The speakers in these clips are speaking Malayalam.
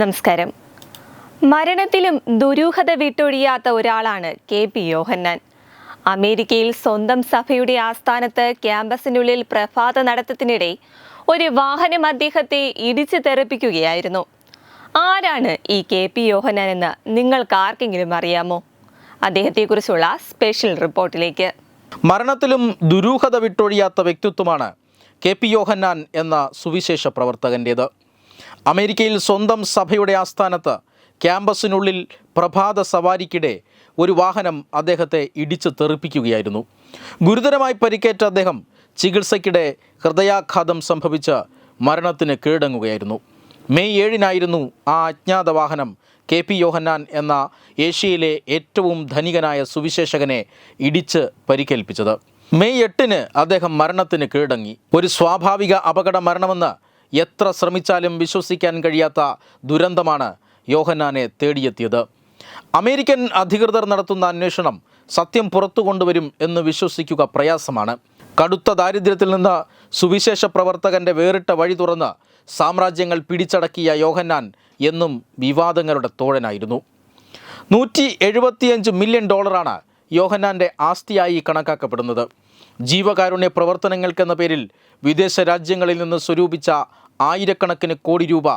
നമസ്കാരം. മരണത്തിലും ദുരൂഹത വിട്ടൊഴിയാത്ത ഒരാളാണ് കെ പി യോഹന്നാൻ. അമേരിക്കയിൽ സ്വന്തം സഭയുടെ ആസ്ഥാനത്ത് ക്യാമ്പസിനുള്ളിൽ പ്രഭാത നടത്തത്തിനിടെ ഒരു വാഹനം അദ്ദേഹത്തെ ഇടിച്ചു തെറിപ്പിക്കുകയായിരുന്നു. ആരാണ് ഈ കെ പി യോഹന്നാൻ എന്ന് നിങ്ങൾക്ക് ആർക്കെങ്കിലും അറിയാമോ? അദ്ദേഹത്തെക്കുറിച്ചുള്ള സ്പെഷ്യൽ റിപ്പോർട്ടിലേക്ക്. മരണത്തിലും ദുരൂഹത വിട്ടൊഴിയാത്ത വ്യക്തിത്വമാണ് കെ പി യോഹന്നാൻ എന്ന സുവിശേഷ പ്രവർത്തകന്റേത് അമേരിക്കയിൽ സ്വന്തം സഭയുടെ ആസ്ഥാനത്ത് ക്യാമ്പസിനുള്ളിൽ പ്രഭാത സവാരിക്കിടെ ഒരു വാഹനം അദ്ദേഹത്തെ ഇടിച്ച് തെറിപ്പിക്കുകയായിരുന്നു. ഗുരുതരമായി പരിക്കേറ്റ അദ്ദേഹം ചികിത്സയ്ക്കിടെ ഹൃദയാഘാതം സംഭവിച്ച് മരണത്തിന് കീഴടങ്ങുകയായിരുന്നു. മെയ് ഏഴിനായിരുന്നു ആ അജ്ഞാത വാഹനം കെ പി യോഹന്നാൻ എന്ന ഏഷ്യയിലെ ഏറ്റവും ധനികനായ സുവിശേഷകനെ ഇടിച്ച് പരിക്കേൽപ്പിച്ചത്. മെയ് എട്ടിന് അദ്ദേഹം മരണത്തിന് കീഴടങ്ങി. ഒരു സ്വാഭാവിക അപകട മരണമെന്ന് എത്ര ശ്രമിച്ചാലും വിശ്വസിക്കാൻ കഴിയാത്ത ദുരന്തമാണ് യോഹന്നാനെ തേടിയെത്തിയത്. അമേരിക്കൻ അധികൃതർ നടത്തുന്ന അന്വേഷണം സത്യം പുറത്തു കൊണ്ടുവരും എന്ന് വിശ്വസിക്കുക പ്രയാസമാണ്. കടുത്ത ദാരിദ്ര്യത്തിൽ നിന്ന് സുവിശേഷ പ്രവർത്തകന്റെ വേറിട്ട വഴി തുറന്ന് സാമ്രാജ്യങ്ങൾ പിടിച്ചടക്കിയ യോഹന്നാൻ എന്നും വിവാദങ്ങളുടെ തോഴനായിരുന്നു. നൂറ്റി എഴുപത്തിയഞ്ച് മില്യൺ ഡോളറാണ് യോഹന്നാന്റെ ആസ്തിയായി കണക്കാക്കപ്പെടുന്നത്. ജീവകാരുണ്യ പ്രവർത്തനങ്ങൾക്കെന്ന പേരിൽ വിദേശ രാജ്യങ്ങളിൽ നിന്ന് സ്വരൂപിച്ച ആയിരക്കണക്കിന് കോടി രൂപ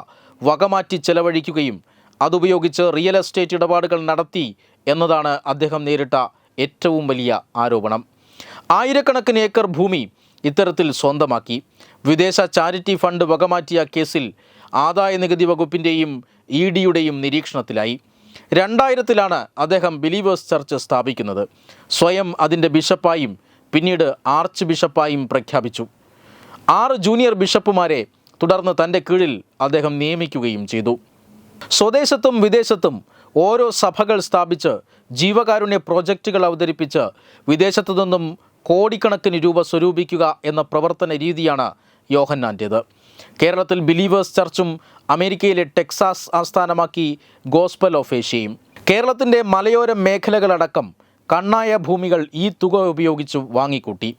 വകമാറ്റി ചെലവഴിക്കുകയും അതുപയോഗിച്ച് റിയൽ എസ്റ്റേറ്റ് ഇടപാടുകൾ നടത്തി എന്നതാണ് അദ്ദേഹം നേരിട്ട ഏറ്റവും വലിയ ആരോപണം. ആയിരക്കണക്കിന് ഏക്കർ ഭൂമി ഇത്തരത്തിൽ സ്വന്തമാക്കി. വിദേശ ചാരിറ്റി ഫണ്ട് വകമാറ്റിയ കേസിൽ ആദായ നികുതി വകുപ്പിന്റെയും ഇ ഡിയുടെയും നിരീക്ഷണത്തിലായി. രണ്ടായിരത്തിലാണ് അദ്ദേഹം ബിലീവേഴ്സ് ചർച്ച് സ്ഥാപിക്കുന്നത്. സ്വയം അതിന്റെ ബിഷപ്പായും പിന്നീട് ആർച്ച് ബിഷപ്പായും പ്രഖ്യാപിച്ചു. ആറ് ജൂനിയർ ബിഷപ്പുമാരെ തുടർന്ന് തന്റെ കീഴിൽ അദ്ദേഹം നിയമിക്കുകയും ചെയ്തു. സ്വദേശത്തും വിദേശത്തും ഓരോ സഭകൾ സ്ഥാപിച്ച് ജീവകാരുണ്യ പ്രോജക്റ്റുകൾ അവതരിപ്പിച്ച് വിദേശത്തു നിന്നും കോടിക്കണക്കിന് രൂപ സ്വരൂപിക്കുക എന്ന പ്രവർത്തന രീതിയാണ് യോഹന്നാന്റേത്. കേരളത്തിൽ ബിലീവേഴ്സ് ചർച്ചും അമേരിക്കയിലെ ടെക്സാസ് ആസ്ഥാനമാക്കി ഗോസ്പൽ ഓഫ് ഏഷ്യയും. കേരളത്തിന്റെ മലയോര മേഖലകളടക്കം കണ്ണായ ഭൂമികൾ ഈ തുക ഉപയോഗിച്ച് വാങ്ങിക്കൂട്ടി.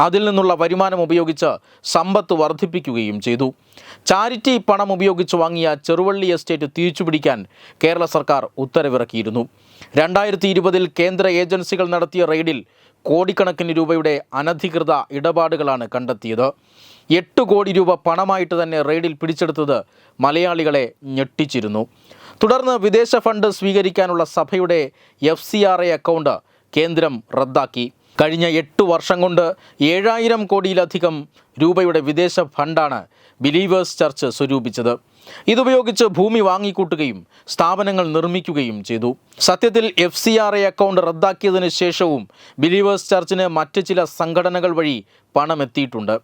അതിൽ നിന്നുള്ള വരുമാനം ഉപയോഗിച്ച് സമ്പത്ത് വർദ്ധിപ്പിക്കുകയും ചെയ്തു. ചാരിറ്റി പണം ഉപയോഗിച്ച് വാങ്ങിയ ചെറുവള്ളി എസ്റ്റേറ്റ് തിരിച്ചുപിടിക്കാൻ കേരള സർക്കാർ ഉത്തരവിറക്കിയിരുന്നു. രണ്ടായിരത്തി ഇരുപതിൽ കേന്ദ്ര ഏജൻസികൾ നടത്തിയ റെയ്ഡിൽ കോടിക്കണക്കിന് രൂപയുടെ അനധികൃത ഇടപാടുകളാണ് കണ്ടെത്തിയത്. എട്ട് കോടി രൂപ പണമായിട്ട് തന്നെ റെയ്ഡിൽ പിടിച്ചെടുത്തത് മലയാളികളെ ഞെട്ടിച്ചിരുന്നു. തുടർന്ന് വിദേശ ഫണ്ട് സ്വീകരിക്കാനുള്ള സഭയുടെ F C R A account കേന്ദ്രം റദ്ദാക്കി. കഴിഞ്ഞ എട്ട് വർഷം കൊണ്ട് ഏഴായിരം കോടിയിലധികം രൂപയുടെ വിദേശ ഫണ്ടാണ് ബിലീവേഴ്സ് ചർച്ച് സ്വരൂപിച്ചത്. ഇതുപയോഗിച്ച് ഭൂമി വാങ്ങിക്കൂട്ടുകയും സ്ഥാപനങ്ങൾ നിർമ്മിക്കുകയും ചെയ്തു. സത്യത്തിൽ F C R A account റദ്ദാക്കിയതിന് ശേഷവും ബിലീവേഴ്സ് ചർച്ചിന് മറ്റ് ചില സംഘടനകൾ വഴി പണം എത്തിയിട്ടുണ്ട്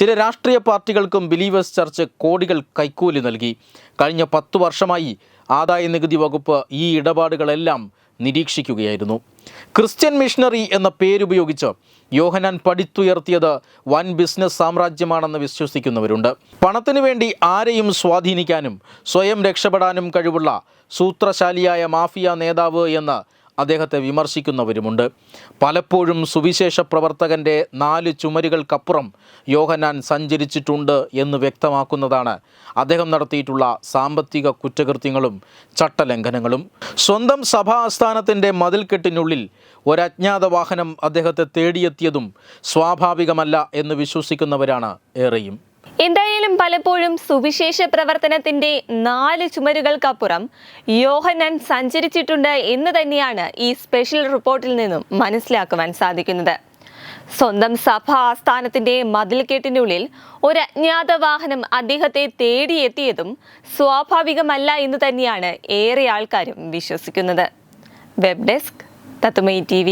ചില രാഷ്ട്രീയ പാർട്ടികൾക്കും ബിലീവേഴ്സ് ചർച്ച് കോടികൾ കൈക്കൂലി നൽകി. കഴിഞ്ഞ പത്തു വർഷമായി ആദായ നികുതി വകുപ്പ് ഈ ഇടപാടുകളെല്ലാം നിരീക്ഷിക്കുകയായിരുന്നു. ക്രിസ്ത്യൻ മിഷണറി എന്ന പേരുപയോഗിച്ച് യോഹനാൻ പടിത്തുയർത്തിയത് വൻ ബിസിനസ് സാമ്രാജ്യമാണെന്ന് വിശ്വസിക്കുന്നവരുണ്ട്. പണത്തിനു വേണ്ടി ആരെയും സ്വാധീനിക്കാനും സ്വയം രക്ഷപ്പെടാനും കഴിവുള്ള സൂത്രശാലിയായ മാഫിയ നേതാവ് എന്ന് അദ്ദേഹത്തെ വിമർശിക്കുന്നവരുമുണ്ട്. പലപ്പോഴും സുവിശേഷ പ്രവർത്തകന്റെ നാല് ചുമരുകൾക്കപ്പുറം യോഹനാൻ സഞ്ചരിച്ചിട്ടുണ്ട് എന്ന് വ്യക്തമാക്കുന്നതാണ് അദ്ദേഹം നടത്തിയിട്ടുള്ള സാമ്പത്തിക കുറ്റകൃത്യങ്ങളും ചട്ടലംഘനങ്ങളും. സ്വന്തം സഭാ ആസ്ഥാനത്തിന്റെ മതിൽക്കെട്ടിനുള്ളിൽ ഒരജ്ഞാത വാഹനം അദ്ദേഹത്തെ തേടിയെത്തിയതും സ്വാഭാവികമല്ല എന്ന് വിശ്വസിക്കുന്നവരാണ് ഏറെയും. പലപ്പോഴും സുവിശേഷ പ്രവർത്തനത്തിന്റെ നാല് ചുമരുകൾക്കപ്പുറം യോഹനൻ സഞ്ചരിച്ചിട്ടുണ്ട് എന്ന് തന്നെയാണ് ഈ സ്പെഷ്യൽ റിപ്പോർട്ടിൽ നിന്നും മനസ്സിലാക്കുവാൻ സാധിക്കുന്നത്. സ്വന്തം സഭാ ആസ്ഥാനത്തിന്റെ മതിൽക്കെട്ടിനുള്ളിൽ ഒരു അജ്ഞാത വാഹനം അദ്ദേഹത്തെ തേടിയെത്തിയതും സ്വാഭാവികമല്ല എന്ന് തന്നെയാണ് ഏറെ ആൾക്കാരും വിശ്വസിക്കുന്നത്. വെബ് ഡെസ്ക് തത്തുമൈ ടി